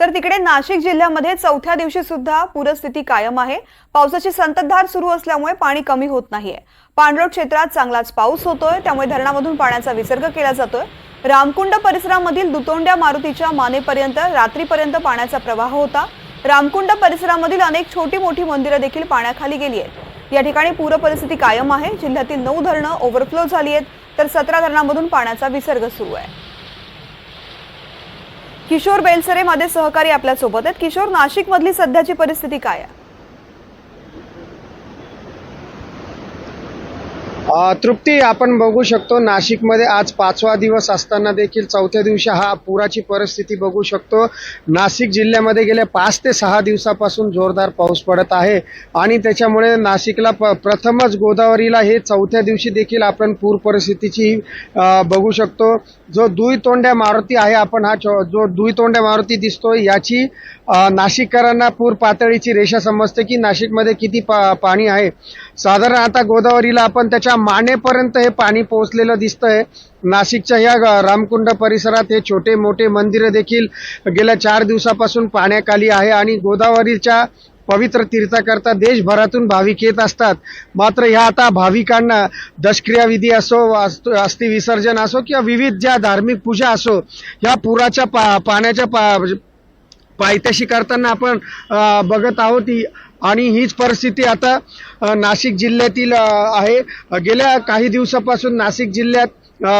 तर तिकडे नाशिक जिल्ह्यामध्ये चौथ्या दिवशी सुद्धा पूरस्थिती कायम आहे. पावसाची संततधार सुरू असल्यामुळे पाणी कमी होत नाहीये. पाणलोट क्षेत्रात चांगलाच पाऊस होतोय त्यामुळे धरणामधून पाण्याचा विसर्ग केला जातोय. रामकुंड परिसरामधील दुतोंड्या मारुतीच्या मानेपर्यंत रात्रीपर्यंत पाण्याचा प्रवाह होता. रामकुंड परिसरामधील अनेक छोटी मोठी मंदिरं देखील पाण्याखाली गेली आहेत. या ठिकाणी पूर परिस्थिती कायम आहे. जिल्ह्यातील नऊ धरणं ओव्हरफ्लो झाली आहेत. तर सतरा धरणामधून पाण्याचा विसर्ग सुरू आहे. किशोर बेलसरे माझे सहकारी आपल्यासोबत आहेत. किशोर नाशिक मधली सध्याची परिस्थिती काय आहे? तृप्ती आपण बघू शकतो नाशिकमध्ये आज पाचवा दिवस असताना देखील चौथ्या दिवशी हा पुराची परिस्थिती बघू शकतो. नाशिक जिल्ह्यामध्ये गेल्या पाच ते सहा दिवसापासून जोरदार पाऊस पडत आहे आणि त्याच्यामुळे नाशिकला प प्रथमच गोदावरीला हे चौथ्या दिवशी देखील आपण पूर परिस्थितीची बघू शकतो. जो दुई तोंड्या मारुती आहे आपण हा जो दुई तोंड्या मारुती दिसतोय याची नाशिककरांना पूर पातळीची रेषा समजते की नाशिकमध्ये किती पा पाणी आहे. साधारण आता गोदावरीला आपण त्याच्या मानेपर्यंत हे पाणी पोहोचलेलं दिसतंय. नाशिकच्या या रामकुंड परिसरात हे छोटे मोठे मंदिरं देखील गेल्या चार दिवसापासून पाण्याखाली आहे आणि गोदावरीच्या पवित्र तीर्थाकरता देशभरातून भाविक येत असतात. मात्र ह्या आता भाविकांना दशक्रियाविधी असो वास्तु- अस्थि विसर्जन असो किंवा विविध ज्या धार्मिक पूजा असो ह्या पुराच्या पा पाण्याच्या पा पायथ्याशी करताना आपण बघत आहोत आणि हीच परिस्थिती आता नाशिक जिल्ह्यातील आहे. गेल्या काही दिवसापासून नाशिक जिल्ह्यात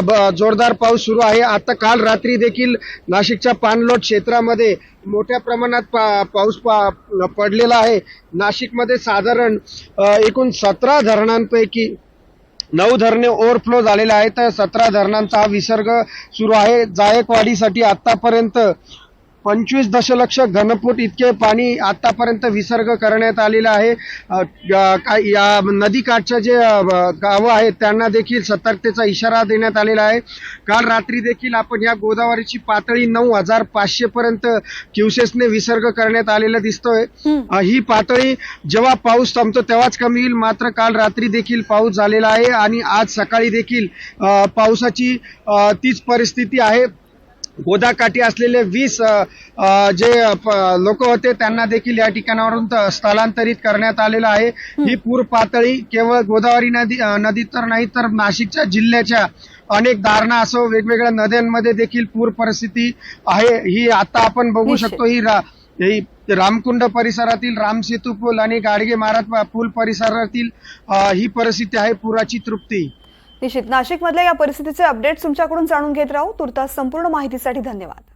ब- जोरदार पाऊस सुरू आहे. आता काल रात्री देखील नाशिकच्या पाणलोट क्षेत्रामध्ये मोठ्या प्रमाणात पा पाऊस पा पडलेला आहे. नाशिकमध्ये साधारण एकूण सतरा धरणांपैकी नऊ धरणे ओव्हरफ्लो झालेले आहेत. तर सतरा धरणांचा हा विसर्ग सुरू आहे. जायकवाडीसाठी आत्तापर्यंत पंचवीस दशलक्ष घनफूट इतके पाणी आतापर्यंत विसर्ग करण्यात आलेलं आहे. या नदीकाठच्या जे गावं आहेत त्यांना देखील सतर्कतेचा इशारा देण्यात आलेला आहे. काल रात्री देखील आपण या गोदावरीची पातळी नऊ हजार पाचशे पर्यंत क्युसेसने विसर्ग करण्यात आलेलं दिसतोय. ही पातळी जेव्हा पाऊस थांबतो तेव्हाच कमी होईल मात्र काल रात्री देखील पाऊस झालेला आहे आणि आज सकाळी देखील पावसाची तीच परिस्थिती आहे. गोदाकाठी असलेले वीस जे लोक होते त्यांना देखील या ठिकाणावरून स्थलांतरित करण्यात आलेलं आहे. ही. पूर पातळी केवळ गोदावरी नदी अ, नदीत तर नाही तर नाशिकच्या जिल्ह्याच्या अनेक दारणा असो वेगवेगळ्या नद्यांमध्ये देखील पूर परिस्थिती आहे. ही आता आपण बघू. शकतो ही रा- ही रामकुंड परिसरातील रामसेतू पूल आणि गाडगे महाराज पूल परिसरातील ही परिस्थिती आहे पुराची तृप्ती. निश्चित. नाशिकमधल्या या परिस्थितीचे अपडेट्स तुमच्याकडून जाणून घेत राहू. तुर्तास संपूर्ण माहितीसाठी धन्यवाद.